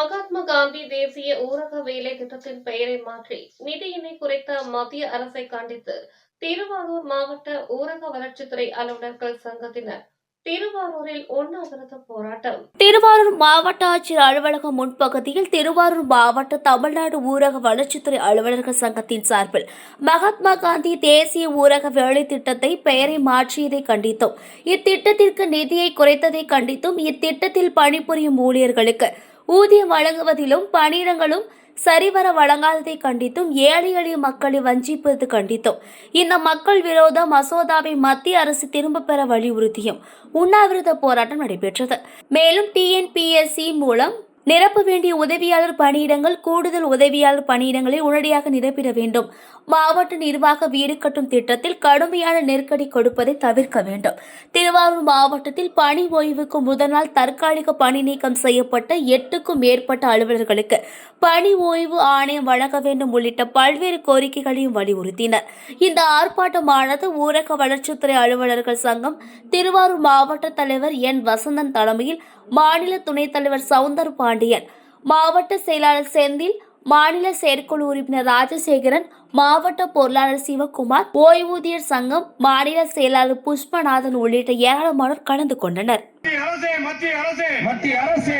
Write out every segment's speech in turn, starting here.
மகாத்மா காந்தி தேசிய ஊரக வேலை திட்டத்தின் பெயரை மாற்றி நிதியினை குறைத்த மத்திய அரசை கண்டித்து திருவாரூர் மாவட்ட ஊரக வளர்ச்சித்துறை அலுவலர்கள் சங்கத்தினர். திருவாரூரில் உண்ணாவிரத போராட்டம். திருவாரூர் மாவட்ட ஆட்சியர் அலுவலகம் முன்பகுதியில் திருவாரூர் மாவட்ட தமிழ்நாடு ஊரக வளர்ச்சித்துறை அலுவலர்கள் சங்கத்தின் சார்பில் மகாத்மா காந்தி தேசிய ஊரக வேலை திட்டத்தை பெயரை மாற்றியதை கண்டித்தும். இத்திட்டத்திற்கு நிதியை குறைத்ததை கண்டித்தும். இத்திட்டத்தில் பணிபுரியும் ஊழியர்களுக்கு ஊதியம் வழங்குவதிலும் பணியிடங்களும் சரிவர வழங்காததை கண்டித்தும் ஏழை எளிய மக்களை வஞ்சிப்பது கண்டித்தும். இந்த மக்கள் விரோத மசோதாவை மத்திய அரசு திரும்ப பெற வலியுறுத்தியும் உண்ணாவிரத போராட்டம் நடைபெற்றது. மேலும் டிஎன்பிஎஸ்சி மூலம் நிரப்ப வேண்டிய உதவியாளர் பணியிடங்கள் கூடுதல் உதவியாளர் பணியிடங்களை உடனடியாக நிரப்பிட வேண்டும். மாவட்ட நிர்வாக வீடு கட்டும் திட்டத்தில் கடுமையான நெருக்கடி கொடுப்பதை தவிர்க்க வேண்டும். திருவாரூர் மாவட்டத்தில் பணி ஓய்வுக்கு முதல் நாள் தற்காலிக பணி நீக்கம் செய்யப்பட்ட எட்டுக்கும் மேற்பட்ட அலுவலர்களுக்கு பணி ஓய்வு ஆணையம் வழங்க வேண்டும் உள்ளிட்ட பல்வேறு கோரிக்கைகளையும் வலியுறுத்தினர். இந்த ஆர்ப்பாட்டமானது ஊரக வளர்ச்சித்துறை அலுவலர்கள் சங்கம் திருவாரூர் மாவட்ட தலைவர் என். வசந்தன் தலைமையில் மாநில துணைத் தலைவர் சவுந்தர் பாண்டியன் மாவட்ட செயலாளர் செந்தில் மாநில செயற்குழு உறுப்பினர் ராஜசேகரன் மாவட்ட பொருளாளர் சிவகுமார் ஓய்வூதியர் சங்கம் மாநில செயலாளர் புஷ்பநாதன் உள்ளிட்ட ஏராளமானோர் கலந்து கொண்டனர். மத்திய அரசு மத்திய அரசு.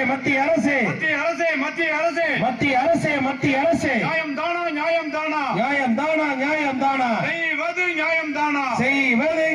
மத்திய மத்திய அரசு. மத்திய அரசு மத்திய அரசு. செய்வது நியாயம் தானா? செய்வது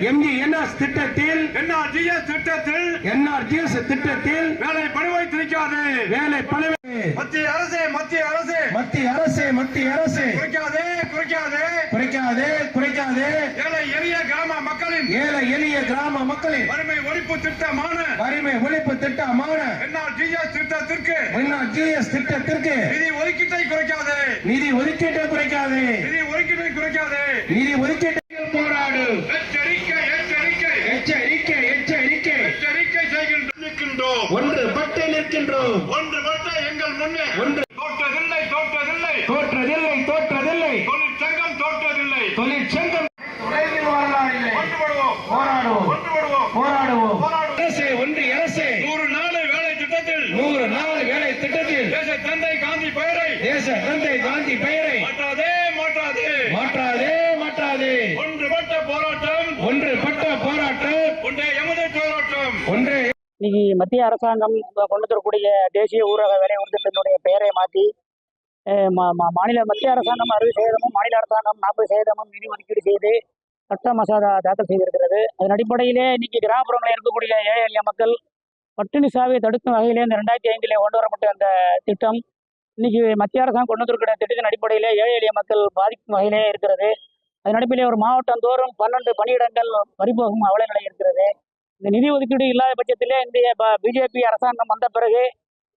திட்டத்தில் எம்ஜி என்எஸ் திட்டத்தில் என்ன ஜிஎஸ் திட்டத்தில் என்ஆர்ஜிஎஸ் திட்டத்தில் வேலை பணிவை திணிக்காது வேலை பணிவு மத்திய அரசே மத்திய அரசே. மத்திய அரசே மத்திய அரசே. குறைக்காதே குறைக்காதே. குறைக்காதே குறைக்காதே. ஏழை எளிய கிராம மக்களின் ஏழை எளிய கிராம மக்களின் வறுமை ஒழிப்பு திட்டமான வறுமை ஒழிப்பு திட்டமான என்ன ஜிஎஸ் திட்டத்திற்கு என்ஆர்ஜிஎஸ் திட்டத்திற்கு நிதி ஒதுக்கீட்டை குறைக்காதே. நிதி ஒதுக்கீட்டை குறைக்காதே. நிதி ஒதுக்கீட்டை குறைக்காதே. நிதி ஒதுக்கீட்டில் நிற்கின்றோம். ஒன்று மட்டும் எங்கள் முன்னே. ஒன்று. தோற்றதில்லை தோற்றதில்லை. தோற்றதில்லை தோற்றதில்லை. தொழிற்சங்கம் தோற்றதில்லை. தொழிற்சங்கம். உலகில் வரலாறு இல்லை ஒன்றுபடுவோம். போராடுவோம். ஒன்றுபடுவோம். போராடுவோம். போராடுவோம். அரசே ஒன்றிய அரசே. நூறு நாள் வேலை திட்டத்தில். நூறு நாள் வேலை திட்டத்தில். தேச தந்தை காந்தி பெயரை. தேச தந்தை காந்தி பெயரை. மாற்றாதே மாற்றாதே. மாற்றாதே மாற்றாதே. ஒன்றுபட்ட போராட்டம். ஒன்று பட்ட போராட்டம். ஒன்றே எமது போராட்டம். ஒன்றே இன்னைக்கு மத்திய அரசாங்கம் கொண்டு வரக்கூடிய தேசிய ஊரக வேலை உறுதித்தினுடைய பெயரை மாற்றி மாநில மத்திய அரசாங்கம் அறுபது சதவீதமும் மாநில அரசாங்கம் நாற்பது சதவீதமும் நிதி ஒதுக்கீடு செய்து சட்ட மசோதா தாக்கல் செய்திருக்கிறது. அதன் அடிப்படையிலே இன்னைக்கு கிராமப்புறங்களில் இருக்கக்கூடிய ஏழை எளிய மக்கள் பட்டினி சாவியை தடுக்கும் வகையிலே இந்த ரெண்டாயிரத்தி ஐந்திலே கொண்டு வரப்பட்ட அந்த திட்டம் இன்னைக்கு மத்திய அரசாங்கம் கொண்டு வந்திருக்கிற திட்டத்தின் அடிப்படையிலே ஏழை எளிய மக்கள் பாதிக்கும் வகையிலே இருக்கிறது. அதன் அடிப்படையில் ஒரு மாவட்டம் தோறும் பன்னெண்டு பணியிடங்கள் பறிபோகும் அவல நிலை இருக்கிறது. இந்த நிதி ஒதுக்கீடு இல்லாத பட்சத்திலே இந்திய பிஜேபி அரசாங்கம் வந்த பிறகு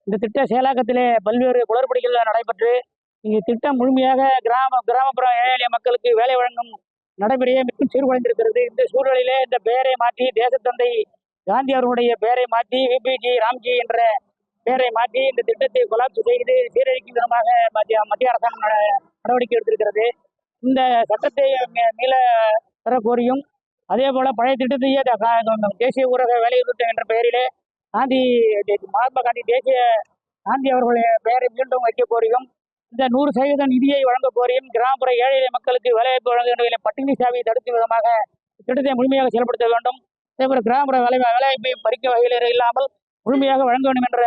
இந்த திட்ட செயலாக்கத்திலே பல்வேறு குளறுபடிகள் நடைபெற்று இந்த திட்டம் முழுமையாக கிராம கிராமப்புற ஏழை எளிய மக்களுக்கு வேலை வழங்கும் நடைமுறையை மிகவும் சீர்குலைந்திருக்கிறது. இந்த சூழலிலே இந்த பெயரை மாற்றி தேசத்தந்தை காந்தி அவர்களுடைய பெயரை மாற்றி விபிஜி ராம்ஜி என்ற பெயரை மாற்றி இந்த திட்டத்தை கொலாப்ஸ் செய்து சீரழிக்கும் விதமாக மத்திய மத்திய அரசாங்கம் நட- நடவடிக்கை எடுத்திருக்கிறது. இந்த சட்டத்தை மீ- மீள பெற கோரியும் அதே போல பழைய திட்டத்தையே தேசிய ஊரக வேலைநிறுத்தம் என்ற பெயரிலே காந்தி மகாத்மா காந்தி தேசிய காந்தி அவர்களுடைய பெயரை மீண்டும் வைக்க கோரியும் இந்த நூறு சதவீத நிதியை வழங்க கோரியும் கிராமப்புற ஏழை மக்களுக்கு வேலைவாய்ப்பு வழங்க வேண்டும் பட்டினி சாவியை தடுக்கும் விதமாக திட்டத்தை முழுமையாக செயல்படுத்த வேண்டும். அதேபோல கிராமப்புற வேலை வேலைவாய்ப்பை பறிக்க வகையில் இல்லாமல் முழுமையாக வழங்க வேண்டும் என்ற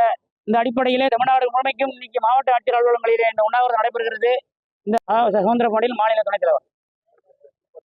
இந்த அடிப்படையிலே தமிழ்நாடு முழுமைக்கும் இன்னைக்கு மாவட்ட ஆட்சியர் அலுவலகங்களிலே இந்த உண்ணாவிரதம் நடைபெறுகிறது. இந்த சுதந்திர பாண்டியில் மாநில துணைத் தலைவர்.